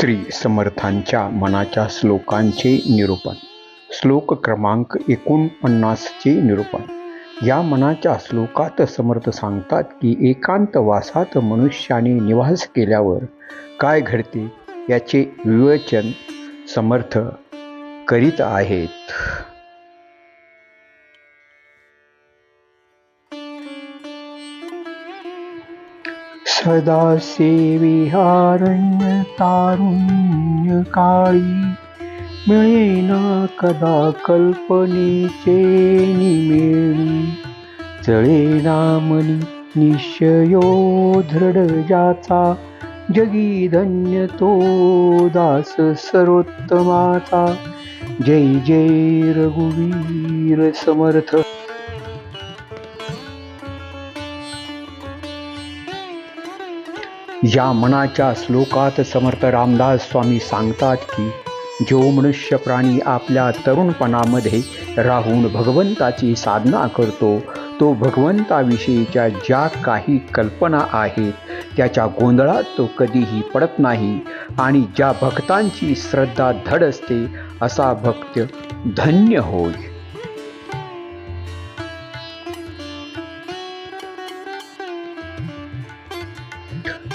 श्री समर्थांच्या मनाच्या श्लोकांचे निरूपण. श्लोक क्रमांक एकोणपन्नासचे निरूपण. या मनाच्या श्लोकात समर्थ सांगतात की एकांतवासात मनुष्याने निवास केल्यावर काय घडते? याचे विवेचन समर्थ करीत आहेत. तारुण्य काळी मिळेना कदा कल्पनेचे निमेळी जळेना मनी निश्चयो दृढ ज्याचा जगी धन्य तो दास सर्वोत्तमाचा. जय जय रघुवीर समर्थ. या मनाच्या श्लोकात समर्थ रामदास स्वामी सांगतात की जो मनुष्य प्राणी आपल्या तरुणपणामध्ये राहून भगवंताची साधना करतो तो भगवंताविषयीच्या ज्या काही कल्पना आहेत त्याच्या गोंधळात तो कधीही पडत नाही आणि ज्या भक्तांची श्रद्धा धड असते असा भक्त धन्य होय.